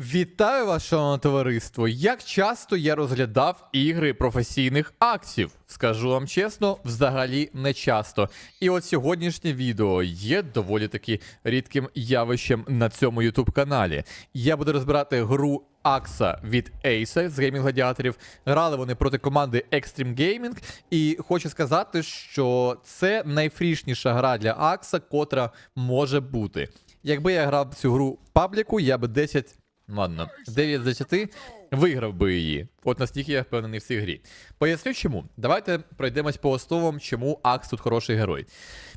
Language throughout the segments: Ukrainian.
Вітаю вас, шановне товариство! Як часто я розглядав ігри професійних акців? Скажу вам чесно, взагалі не часто. І от сьогоднішнє відео є доволі таки рідким явищем на цьому YouTube каналі. Я буду розбирати гру Акса від Ace з Gaming Гладіаторів. Грали вони проти команди Extreme Gaming. І хочу сказати, що це найфрішніша гра для Акса, котра може бути. Якби я грав цю гру пабліку, я би 10 Ладно, 9 за 4 виграв би її. От настільки я впевнений в цій грі. Поясню чому. Давайте пройдемось по основам, чому Акс тут хороший герой.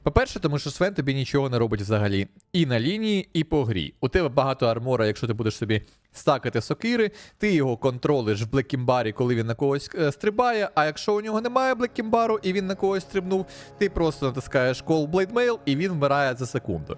По-перше, тому що Свен тобі нічого не робить взагалі і на лінії, і по грі. У тебе багато армора, якщо ти будеш собі стакати сокири, ти його контролиш в блекімбарі, коли він на когось е, стрибає. А якщо у нього немає блекімбару і він на когось стрибнув, ти просто натискаєш Call Blade і він вмирає за секунду.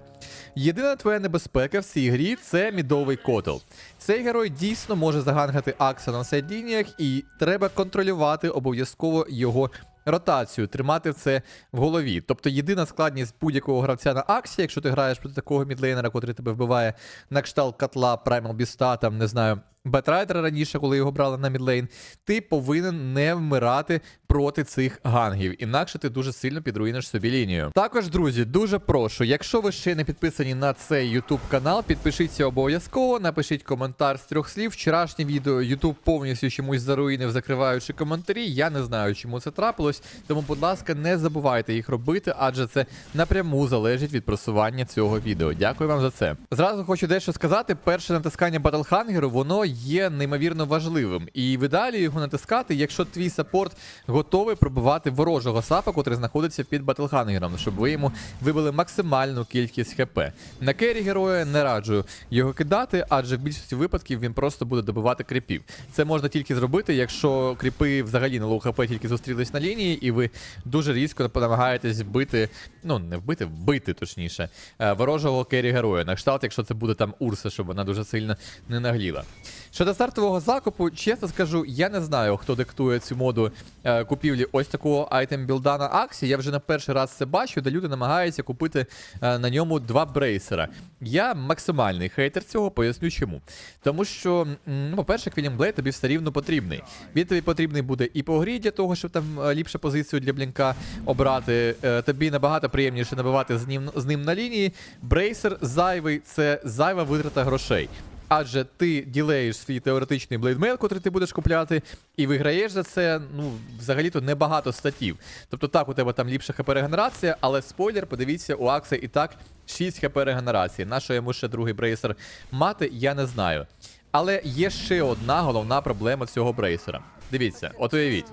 Єдина твоя небезпека в цій грі це мідовий котел. Цей герой дійсно може загангати Акса на сайд-лініях, і треба контролювати обов'язково його ротацію, тримати це в голові. Тобто єдина складність будь-якого гравця на Аксі, якщо ти граєш проти такого мідлейнера, котрий тебе вбиває на кшталт котла, Primal Біста, там не знаю. Бетрайдера раніше, коли його брали на мідлейн, ти повинен не вмирати проти цих гангів, інакше ти дуже сильно підруїниш собі лінію. Також, друзі, дуже прошу, якщо ви ще не підписані на цей YouTube канал, підпишіться обов'язково, напишіть коментар з трьох слів. Вчорашнє відео YouTube повністю чомусь заруїнив, закриваючи коментарі. Я не знаю, чому це трапилось. Тому, будь ласка, не забувайте їх робити, адже це напряму залежить від просування цього відео. Дякую вам за це. Зразу хочу дещо сказати: перше натискання Батлхангеру, воно є неймовірно важливим. І в ідеалі його натискати, якщо твій саппорт готовий пробивати ворожого сапа, котрий знаходиться під Батлхангером, щоб ви йому вибили максимальну кількість хп. На кері героя не раджу його кидати, адже в більшості випадків він просто буде добивати кріпів. Це можна тільки зробити, якщо кріпи взагалі на лоу хп тільки зустрілись на лінії, і ви дуже різко намагаєтесь вбити, ну не вбити, вбити точніше, е, ворожого кері героя. На кшталт, якщо це буде там Урса, щоб вона дуже сильно не нагліла. Щодо стартового закупу, чесно скажу, я не знаю, хто диктує цю моду е, купівлі ось такого айтем білда на Аксі. Я вже на перший раз це бачу, де люди намагаються купити е, на ньому два брейсера. Я максимальний хейтер цього, поясню чому. Тому що, ну, по-перше, Квілім Блейд тобі все рівно потрібний. Він тобі потрібний буде і по грі для того, щоб там е, ліпшу позицію для блінка обрати. Е, тобі набагато приємніше набивати з ним, з ним на лінії. Брейсер зайвий це зайва витрата грошей. Адже ти ділеєш свій теоретичний блейдмейл, котрий ти будеш купляти, і виграєш за це, ну, взагалі-то небагато статів. Тобто так, у тебе там ліпша хп регенерація, але спойлер, подивіться, у Акса і так 6 хп регенерації. На що йому ще другий брейсер мати, я не знаю. Але є ще одна головна проблема цього брейсера. Дивіться, от уявіть,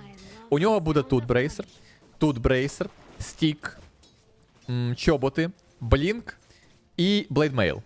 у нього буде тут брейсер, тут брейсер, стік, чоботи, блінк і блейдмейл.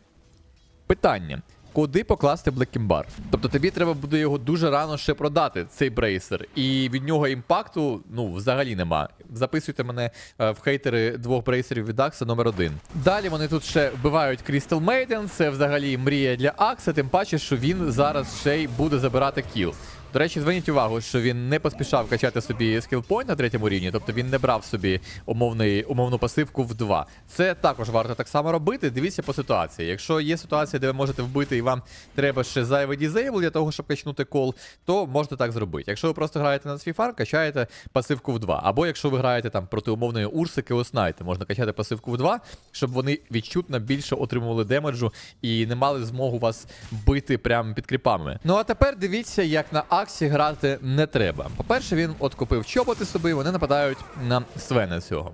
Питання. Куди покласти Блекімбар? Тобто тобі треба буде його дуже рано ще продати, цей брейсер. І від нього імпакту ну взагалі нема. Записуйте мене е, в хейтери двох брейсерів від Акса номер один. Далі вони тут ще вбивають Crystal Maiden, це взагалі мрія для Акса, тим паче, що він зараз ще й буде забирати кіл. До речі, зверніть увагу, що він не поспішав качати собі скілпойнт на третьому рівні, тобто він не брав собі умовний, умовну пасивку в 2. Це також варто так само робити. Дивіться по ситуації. Якщо є ситуація, де ви можете вбити і вам треба ще зайвий дізейбл для того, щоб качнути кол, то можете так зробити. Якщо ви просто граєте на свій фарм, качаєте пасивку в 2. Або якщо ви граєте там проти умовної Урси Кеоснайте, можна качати пасивку в 2, щоб вони відчутно більше отримували демеджу і не мали змогу вас бити прямо під кріпами. Ну а тепер дивіться, як на Аксі грати не треба. По-перше, він от купив чоботи собі, вони нападають на Свена цього.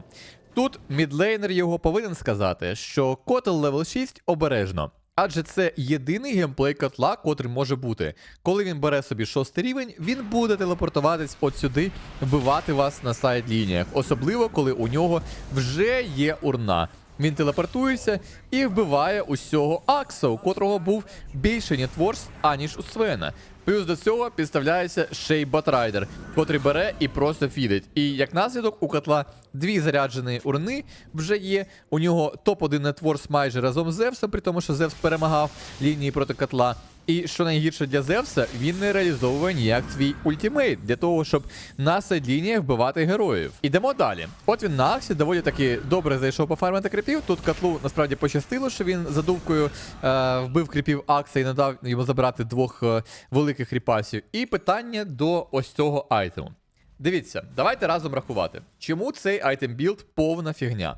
Тут мідлейнер його повинен сказати, що котел левел 6 обережно. Адже це єдиний геймплей котла, котрий може бути. Коли він бере собі шостий рівень, він буде телепортуватись от сюди, вбивати вас на сайд лініях, особливо коли у нього вже є урна. Він телепортується і вбиває усього Акса, у котрого був більше нетворс, аніж у Свена. Плюс до цього підставляється ще й Батрайдер, котрий бере і просто фідить. І як наслідок у котла дві заряджені урни вже є. У нього топ-1 нетворс майже разом з Зевсом, при тому, що Зевс перемагав лінії проти котла. І що найгірше для Зевса, він не реалізовує ніяк свій ультимейт для того, щоб на сайдлініях вбивати героїв. Ідемо далі. От він на Аксі доволі таки добре зайшов по фармити кріпів. Тут котлу насправді пощастило, що він задувкою е, вбив кріпів Акса і не дав йому забрати двох е, великих кріпасів. І питання до ось цього айтему. Дивіться, давайте разом рахувати. Чому цей айтем білд повна фігня?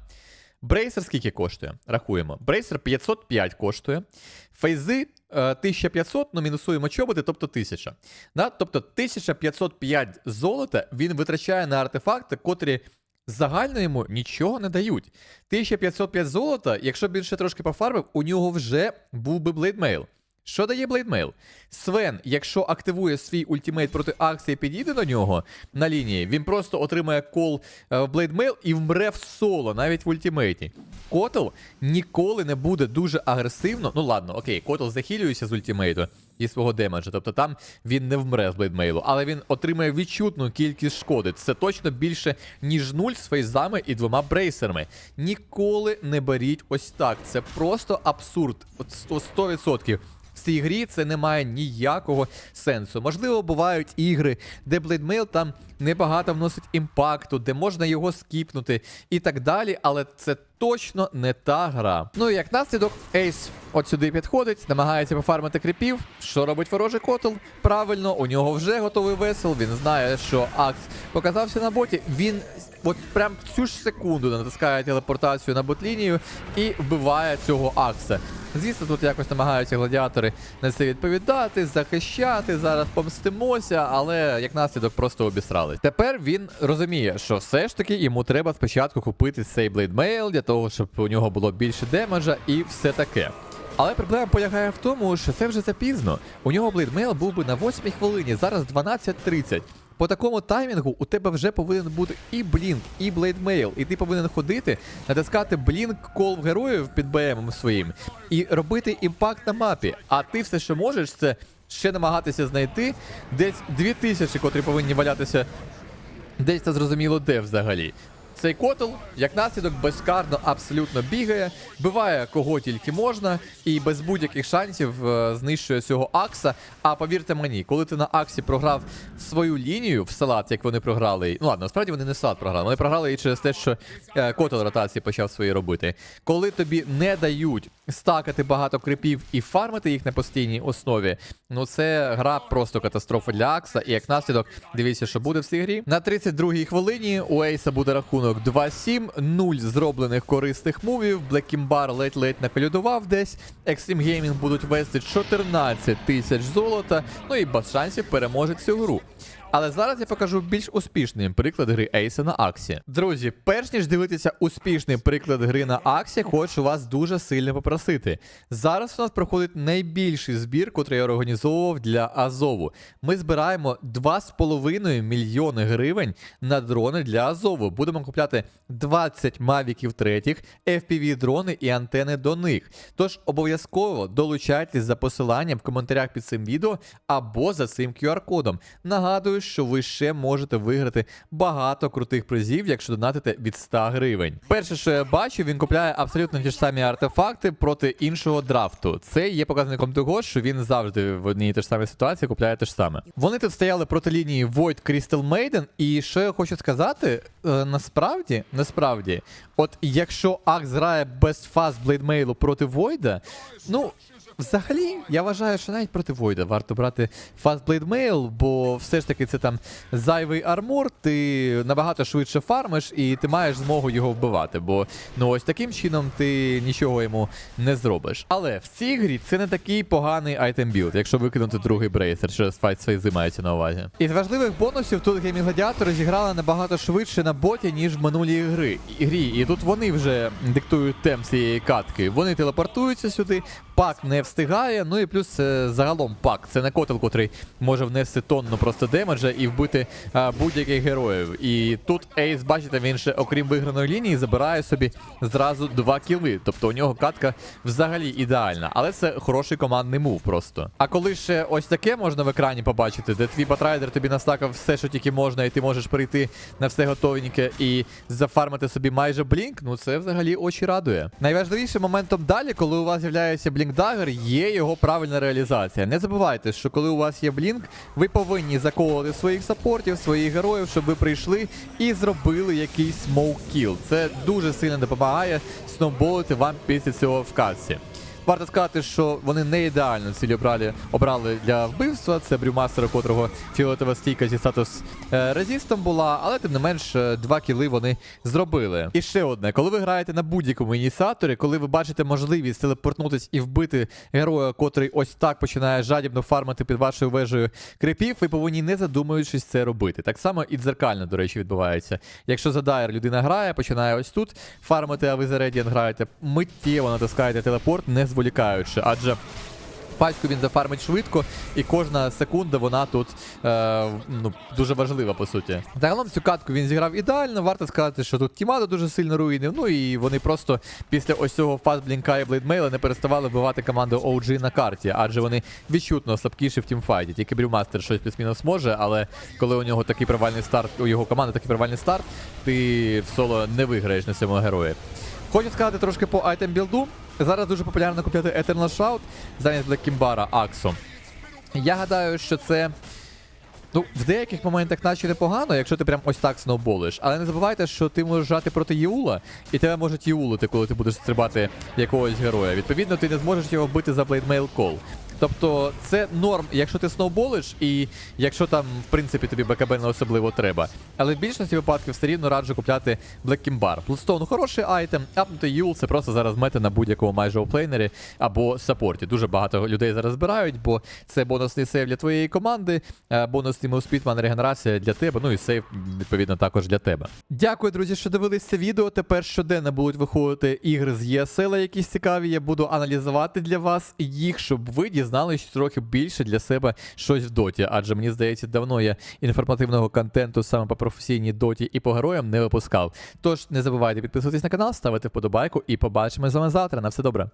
Брейсер скільки коштує? Рахуємо. Брейсер 505 коштує. Фейзи е, 1500, ну мінусуємо чоботи, тобто 1000. Да? Тобто 1505 золота він витрачає на артефакти, котрі загально йому нічого не дають. 1505 золота, якщо б він ще трошки пофарбив, у нього вже був би блейдмейл. Що дає блейдмейл? Свен, якщо активує свій ультимейт проти акції, підійде до нього на лінії, він просто отримає кол е, в блейдмейл і вмре в соло, навіть в ультимейті. Котл ніколи не буде дуже агресивно. Ну ладно, окей, Котл захилюється з ультимейту і свого демеджа, тобто там він не вмре з блейдмейлу, але він отримає відчутну кількість шкоди. Це точно більше, ніж нуль з фейзами і двома брейсерами. Ніколи не беріть ось так. Це просто абсурд. От 100%. В цій грі це не має ніякого сенсу. Можливо, бувають ігри, де блейдмейл там небагато вносить імпакту, де можна його скіпнути і так далі, але це точно не та гра. Ну і як наслідок, Ейс от сюди підходить, намагається пофармити кріпів. Що робить ворожий котл? Правильно, у нього вже готовий весел. Він знає, що Акс показався на боті. Він от прям в цю ж секунду натискає телепортацію на ботлінію і вбиває цього Акса. Звісно, тут якось намагаються гладіатори на це відповідати, захищати. Зараз помстимося, але як наслідок просто обісрали. Тепер він розуміє, що все ж таки йому треба спочатку купити цей блейдмейл для того, щоб у нього було більше демеджа і все таке. Але проблема полягає в тому, що це вже запізно. У нього блейдмейл був би на 8 хвилині, зараз 12.30. По такому таймінгу у тебе вже повинен бути і блінк, і блейдмейл, і ти повинен ходити, натискати блінк кол героїв під БМ своїм і робити імпакт на мапі. А ти все, що можеш, це ще намагатися знайти десь 2000, котрі повинні валятися десь це зрозуміло де взагалі. Цей котл, як наслідок, безкарно абсолютно бігає, биває кого тільки можна, і без будь-яких шансів е, знищує цього Акса. А повірте мені, коли ти на Аксі програв свою лінію в салат, як вони програли. Ну ладно, насправді вони не салат програли. Вони програли і через те, що е, котл ротації почав свої робити. Коли тобі не дають стакати багато крипів і фармити їх на постійній основі, ну це гра просто катастрофа для Акса. І як наслідок, дивіться, що буде в цій грі. На 32-й хвилині у Ейса буде рахунок 2-7, 0 зроблених корисних мувів. Блекімбар ледь-ледь наколюдував десь. Extreme Gaming будуть вести 14 тисяч золота. Ну і без шансів переможе цю гру. Але зараз я покажу більш успішний приклад гри Ейса на Аксі. Друзі, перш ніж дивитися успішний приклад гри на Аксі, хочу вас дуже сильно попросити. Зараз у нас проходить найбільший збір, котрий я організовував для Азову. Ми збираємо 2,5 мільйони гривень на дрони для Азову. Будемо купляти 20 мавіків третіх, FPV дрони і антени до них. Тож обов'язково долучайтесь за посиланням в коментарях під цим відео або за цим QR-кодом. Нагадую, що ви ще можете виграти багато крутих призів, якщо донатите від 100 гривень. Перше, що я бачу, він купляє абсолютно ті ж самі артефакти проти іншого драфту. Це є показником того, що він завжди в одній і тій ж самій ситуації купляє те ж саме. Вони тут стояли проти лінії Void Crystal Maiden, і що я хочу сказати, е, насправді, насправді, от якщо Акс грає без фаз блейдмейлу проти Войда, ну. Взагалі, я вважаю, що навіть проти Войда варто брати Fast Blade Mail, бо все ж таки це там зайвий армор, ти набагато швидше фармиш і ти маєш змогу його вбивати, бо ну ось таким чином ти нічого йому не зробиш. Але в цій грі це не такий поганий айтем білд, якщо викинути другий брейсер, що файт свої мається на увазі. Із важливих бонусів тут геймінг гладіатори зіграли набагато швидше на боті, ніж в минулій гри. грі. І тут вони вже диктують темп цієї катки. Вони телепортуються сюди, пак не встигає. Ну і плюс е, загалом пак. Це не котел, котрий може внести тонну просто демеджа і вбити е, будь-яких героїв. І тут Ейс, бачите, він ще, окрім виграної лінії, забирає собі зразу два кіли. Тобто у нього катка взагалі ідеальна. Але це хороший командний мув просто. А коли ще ось таке можна в екрані побачити, де твій батрайдер тобі настакав все, що тільки можна, і ти можеш прийти на все готовеньке і зафармити собі майже блінк, ну це взагалі очі радує. Найважливішим моментом далі, коли у вас з'являється блінк Blink Dagger є його правильна реалізація. Не забувайте, що коли у вас є Blink, ви повинні заколоти своїх саппортів, своїх героїв, щоб ви прийшли і зробили якийсь kill. Це дуже сильно допомагає сноуболити вам після цього в катці. Варто сказати, що вони не ідеально цілі обрали, обрали для вбивства. Це брюмастер, у котрого фіолетова стійка зі статус е, резістом була, але тим не менш е, два кіли вони зробили. І ще одне, коли ви граєте на будь-якому ініціаторі, коли ви бачите можливість телепортнутись і вбити героя, котрий ось так починає жадібно фармити під вашою вежею крипів, ви повинні не задумуючись це робити. Так само і дзеркально, до речі, відбувається. Якщо за дайр людина грає, починає ось тут фармити, а ви за Radiant граєте, миттєво натискаєте телепорт, не зволікаючи, адже. Пачку він зафармить швидко, і кожна секунда вона тут е, ну, дуже важлива, по суті. Загалом цю катку він зіграв ідеально. Варто сказати, що тут Тімада дуже сильно руїнив. Ну і вони просто після ось цього фастблінка і блейдмейла не переставали вбивати команду OG на карті, адже вони відчутно слабкіші в тімфайті. Тільки Брюмастер щось плюс-мінус може, але коли у нього такий провальний старт, у його команди такий провальний старт, ти в соло не виграєш на цьому герої. Хочу сказати трошки по айтем білду. Зараз дуже популярно купляти Eternal Shout замість Блекімбара Аксу. Я гадаю, що це. Ну, в деяких моментах наче непогано, якщо ти прям ось так сноуболиш. Але не забувайте, що ти можеш грати проти Єула, і тебе можуть Єулити, коли ти будеш стрибати якогось героя. Відповідно, ти не зможеш його вбити за Blade Call. Тобто це норм, якщо ти сноуболиш, і якщо там, в принципі, тобі БКБ не особливо треба. Але в більшості випадків все рівно раджу купляти Black Kimbar. Bloodstone хороший айтем, апнути Юл це просто зараз мета на будь-якому майже оплейнері або саппорті. Дуже багато людей зараз збирають, бо це бонусний сейв для твоєї команди, е, бонусний мовспітман регенерація для тебе, ну і сейв, відповідно, також для тебе. Дякую, друзі, що дивились це відео. Тепер щоденно будуть виходити ігри з ЄСЛ, якісь цікаві. Я буду аналізувати для вас їх, щоб ви дізналися трохи більше для себе щось в доті. Адже мені здається, давно я інформативного контенту саме по професійній доті і по героям не випускав. Тож не забувайте підписуватись на канал, ставити вподобайку і побачимо з вами завтра. На все добре.